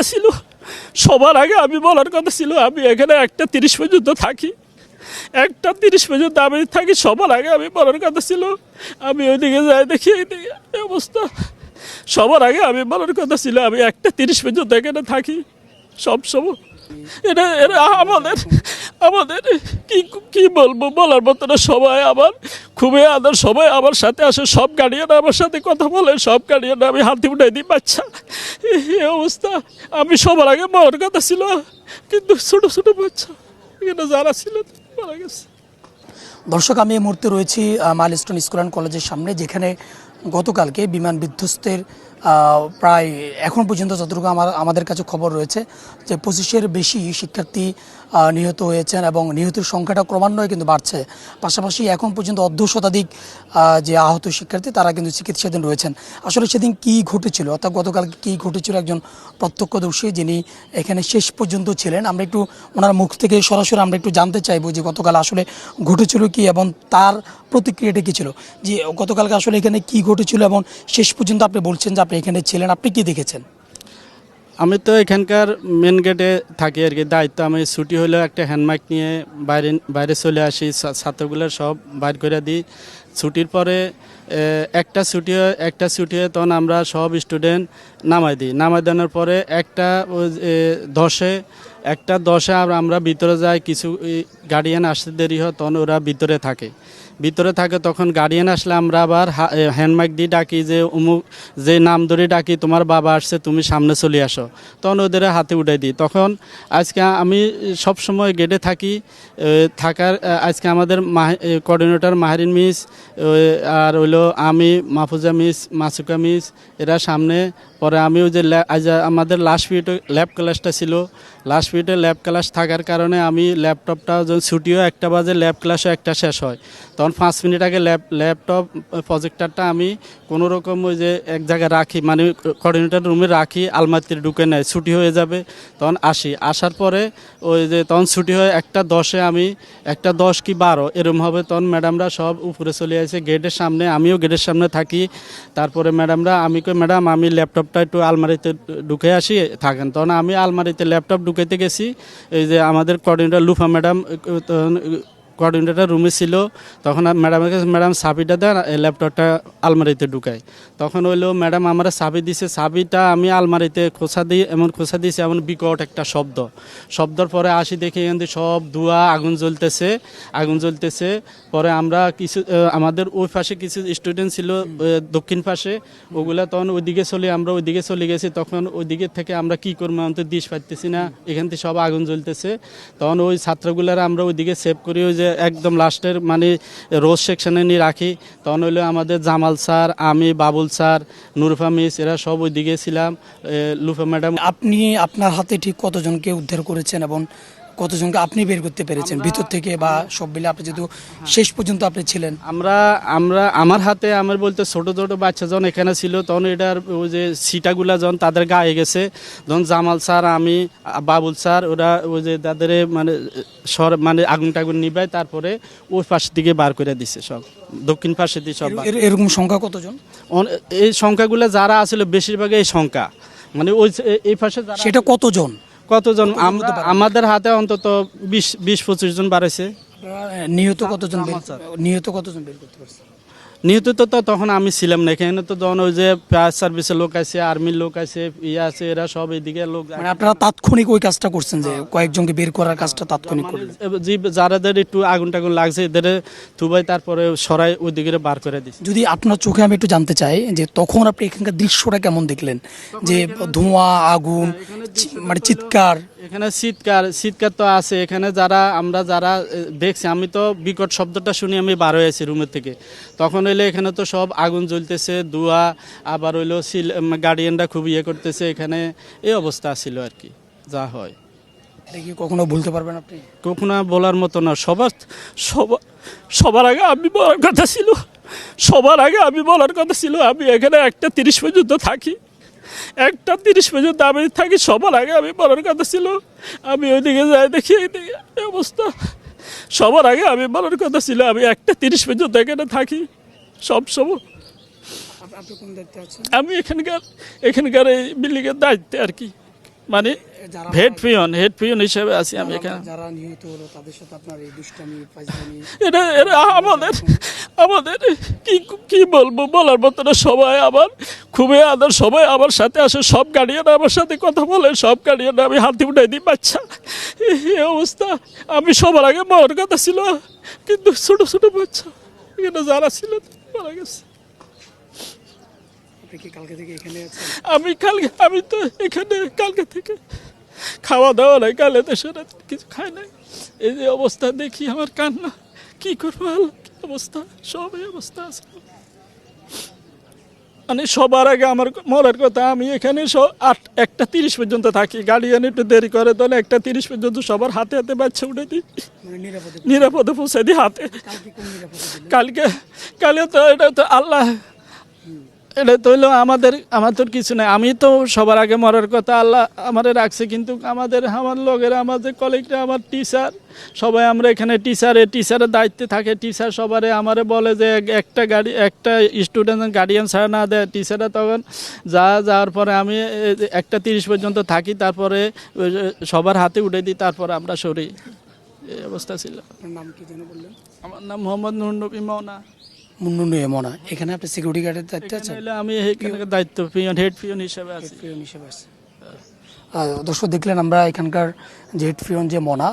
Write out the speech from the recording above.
কথা ছিল। সবার আগে আমি বলার কথা ছিল, আমি এখানে একটা তিরিশ পর্যন্ত থাকি। একটা তিরিশ পর্যন্ত আমি থাকি, সবার আগে আমি বলার কথা ছিল। আমি ওইদিকে যাই দেখি এই অবস্থা। সবার আগে আমি বলার কথা ছিল, আমি একটা তিরিশ পর্যন্ত এখানে থাকি। সব সময়। এটা এটা আমাদের আমাদের কি কি বলব বলার মতো না, সবাই আমার, খুবই আদর, সবাই আমার সাথে আসে, সব গার্ডিয়ান আমার সাথে কথা বলে, সব গার্ডিয়ান আমি হাতে উঠাই দিই, বাচ্চা এই অবস্থা। আমি সবার আগে বলার কথা ছিল, কিন্তু ছোট ছোট বাচ্চা, এখানে যারা ছিল, মারা গেছে। দর্শক, আমি এই মুহূর্তে রয়েছি মাইলস্টোন স্কুল অ্যান্ড কলেজের সামনে, যেখানে গতকালকে বিমান বিধ্বস্তের প্রায় এখন পর্যন্ত যতটুকু আমার, আমাদের কাছে খবর রয়েছে যে পঁচিশের বেশি শিক্ষার্থী নিহত হয়েছেন এবং নিহতের সংখ্যাটা ক্রমান্বয়ে কিন্তু বাড়ছে। পাশাপাশি এখন পর্যন্ত অর্ধ শতাধিক যে আহত শিক্ষার্থী, তারা কিন্তু চিকিৎসাধীন রয়েছেন। আসলে সেদিন কি ঘটেছিল অর্থাৎ গতকাল কি ঘটেছিল একজন প্রত্যক্ষদর্শী যিনি এখানে শেষ পর্যন্ত ছিলেন? আমরা একটু ওনার মুখ থেকে সরাসরি আমরা একটু জানতে চাইব যে গতকাল আসলে ঘটেছিল কি এবং তার প্রতিক্রিয়াটা কী ছিল? যে গতকালকে আসলে এখানে কি ঘটেছিল এবং শেষ পর্যন্ত আপনি বলছেন যে আপনি এখানে ছিলেন, আপনি কি দেখেছেন? আমি তো এখানকার মেন গেটে থাকি আর কি। দায়িত্ব আমি ছুটি হলেও একটা হ্যান্ডমাইক নিয়ে বাইরে বাইরে চলে আসি। ছা- ছাত্রগুলোর সব বাইর করে দিই। ছুটির পরে একটা ছুটি একটা ছুটি হয় তখন আমরা সব স্টুডেন্ট নামাই দিই। নামাই দেওয়ার পরে একটা দশে একটা দশে আমরা ভিতরে যাই, কিছু গার্ডিয়ান আসতে দেরি হয়, তখন ওরা ভিতরে থাকে। ভিতরে থাকে তখন গার্ডিয়ান আসলে আমরা আবার হ্যান্ডমাইক দিয়ে ডাকি যে অমুক যে নাম ধরে ডাকি, তোমার বাবা আসছে, তুমি সামনে চলে আসো। তখন ওদের হাতে উঠাই দিই। তখন আজকে আমি সব সময় গেটে থাকি থাকার আজকে আমাদের কোঅর্ডিনেটর মাহারিন মিস আর হইল আমি, মাহফুজা মিস, মাসুকা মিস, এরা সামনে। পরে আমি ওই যে আমাদের লাস্ট পিরিয়ডে ল্যাব ক্লাসটা ছিল। লাস্ট পিরিয়ডে ল্যাব ক্লাস থাকার কারণে আমি ল্যাপটপটা যখন ছুটিও একটা বাজে ল্যাব ক্লাসও একটা শেষ হয়। তখন পাঁচ মিনিট আগে ল্যাপ, ল্যাপটপ প্রজেক্টরটা আমি কোনো রকম ওই যে এক জায়গায় রাখি মানে কোঅর্ডিনেটর রুমে রাখি, আলমারিতে ঢুকে নেয়, ছুটি হয়ে যাবে, তখন আসি। আসার পরে ওই যে তখন ছুটি হয় একটা দশে আমি, একটা দশ কি বারো, এরম হবে, তখন ম্যাডামরা সব উপরে চলে আসে গেটের সামনে, আমিও গেটের সামনে থাকি। তারপরে ম্যাডামরা আমি কই ম্যাডাম আমি ল্যাপটপটা একটু আলমারিতে ঢুকে আসি, থাকেন। তখন আমি আলমারিতে ল্যাপটপ ঢুকাইতে গেছি, এই যে আমাদের কোঅর্ডিনেটর লুফা ম্যাডাম তখন কোঅর্ডিনেটর রুমে ছিল, তখন ম্যাডামের কাছে ম্যাডাম চাবিটা দেন ল্যাপটপটা আলমারিতে ঢুকায়। তখন হইল ম্যাডাম আমার চাবি দিছে। চাবিটা আমি আলমারিতে খোসা দিই এমন খোসা দিয়েছি, এমন বিকট একটা শব্দ। শব্দর পরে আসি দেখি এখান থেকে সব ধোঁয়া, আগুন জ্বলতেছে আগুন জ্বলতেছে। পরে আমরা কিছু আমাদের ওই পাশে কিছু স্টুডেন্ট ছিল দক্ষিণ পাশে। ওগুলা তখন ওইদিকে চলে, আমরা ওইদিকে চলে গেছি। তখন ওইদিকে থেকে আমরা কি করব, আমি তো দিশ পাইতেছি না। এখান থেকে সব আগুন জ্বলতেছে। তখন ওই ছাত্রগুলারা আমরা ওইদিকে সেভ করি, ওই যে একদম লাস্টের মানে রোজ সেকশনে নিয়ে রাখি। তখন হইল আমাদের জামাল স্যার, আমি, বাবুল স্যার, নুরফা মিস, এরা সব ওই দিকে ছিলাম লুফা ম্যাডাম আপনি আপনার হাতে ঠিক কতজনকে উদ্ধার করেছেন এবং কতজনকে আপনি বের করতে পেরেছেন? ভিতর থেকে বা সব মিলে আপনি যেহেতু শেষ পর্যন্ত আপনি ছিলেন। আমরা আমরা আমার হাতে আমার বলতে ছোট ছোট বাচ্চা যখন এখানে ছিল তখন এটার ওই যে সিটাগুলা যখন তাদের গায়ে গেছে তখন জামাল স্যার আমি বাবুল স্যার ওরা ওই যে তাদের মানে সর মানে আগুন টাগুন নিবাই তারপরে ওই পাশ দিকে বার করে দিছে সব। দক্ষিণ পাশে দিয়ে সব এর- এরকম সংখ্যা কতজন? এই সংখ্যাগুলো যারা আসলে বেশিরভাগ এই সংখ্যা। মানে ওই এই পাশে সেটা কতজন? কতজন? আমাদের হাতে অন্তত বিশ বিশ পঁচিশ জন বাড়াইছে। নিহত কতজন নিহত কতজন বের করতে পারছে? নিহত তো তখন আমি ছিলাম না। এখানে তো যখন ওই যে ফায়ার সার্ভিসের লোক আছে আর্মির লোক আছে ইয়ে আছে এরা সব এইদিকে লোক মানে আপনারা তাৎক্ষণিক ওই কাজটা করছেন যে কয়েকজনকে বের করার কাজটা তাৎক্ষণিক করলেন? যে যারাদের একটু আগুন টাগুন লাগছে এদের থুবাই তারপরে সরাই ওই দিকে বার করে দিচ্ছে যদি আপনার চোখে আমি একটু জানতে চাই যে তখন আপনি এখানকার দৃশ্যটা কেমন দেখলেন? যে ধোঁয়া আগুন মানে চিৎকার। এখানে শীতকার শীতকার তো আছে। এখানে যারা আমরা যারা দেখছি আমি তো বিকট শব্দটা শুনি আমি বার হয়েছি রুমের থেকে। তখন হইলে এখানে তো সব আগুন জ্বলতেছে ধোঁয়া আবার হইল সিল গার্ডিয়ানরা খুব ইয়ে করতেছে এখানে এই অবস্থা ছিল আর কি যা হয়। দেখি কখনো ভুলতে পারবেন আপনি? কখনো বলার মতো না সবার সবার সবার আগে আমি বলার কথা ছিল সবার আগে আমি বলার কথা ছিল আমি এখানে একটা তিরিশ পর্যন্ত থাকি একটা তিরিশ পর্যন্ত আমি থাকি সবার আগে আমি বলার কথা ছিল আমি ওইদিকে যাই দেখি এইদিকে এই অবস্থা। সবার আগে আমি বলার কথা ছিল আমি একটা তিরিশ পর্যন্ত এখানে থাকি সব সময়। আমি এখানকার এখানকার এই বিল্ডিংয়ের দায়িত্বে আর কি। মানে হেড পিয়ন হেড পিয়ন হিসেবে আছি আমি এখানে। যারা নিহত হলো তাদের সাথে আপনার এই দুষ্টামি এটা এটা আমাদের আমাদের কি কি বলব? বলার মতো না সবাই আমার খুবই আদর সবাই আমার সাথে আসে সব গার্ডিয়ান আমার সাথে কথা বলে সব গার্ডিয়ান আমি হাতে উঠাই দিই বাচ্চা। এই অবস্থা। আমি সবার আগে মার কথা ছিল কিন্তু ছোট ছোট বাচ্চা। এখানে যারা ছিল মারা গেছে। আমি কালকে আমি তো এখানে কালকে থেকে খাওয়া দাওয়া নাই কালে তো সেটা কিছু খায় নাই। এই যে অবস্থা দেখি আমার কান্না। কি করব আল্লাহ, কি অবস্থা? সব এই অবস্থা আছে। মানে সবার আগে আমার মরার কথা আমি এখানে স- আট একটা তিরিশ পর্যন্ত থাকি। গার্ডিয়ান একটু দেরি করে তাহলে একটা তিরিশ পর্যন্ত সবার হাতে হাতে বাচ্চা উঠে দিই। মানে নিরাপদে পৌঁছে দিই হাতে। কালকে কালকে কালে তো এটা তো আল্লাহ এটা তো হইল আমাদের আমার তো কিছু নাই। আমি তো সবার আগে মরার কথা আল্লাহ আমাদের রাখছে কিন্তু আমাদের আমার লগের আমাদের কলিগরা আমার টিচার সবাই আমরা এখানে টিচারে টিচারের দায়িত্বে থাকে। টিচার সবারে আমারে বলে যে একটা গাড়ি একটা স্টুডেন্ট গার্ডিয়ান ছাড়া না দেয়। টিচাররা তখন যা যাওয়ার পরে আমি একটা তিরিশ পর্যন্ত থাকি তারপরে সবার হাতে উঠে দিই তারপরে আমরা সরি। এই অবস্থা ছিল। নাম কি যেন বললেন? আমার নাম মোহাম্মদ নুর নবী মৌনা মুন্নুনু মনা এখানে আপনি সিকিউরিটি গার্ডের দায়িত্ব আছেন? আমি দায়িত্ব পিয়ন হেড পিয়ন হিসেবে আছি। পিয়ন হিসেবে আছে। দর্শক দেখলেন আমরা এখানকার যে হেড পিয়ন যে মনা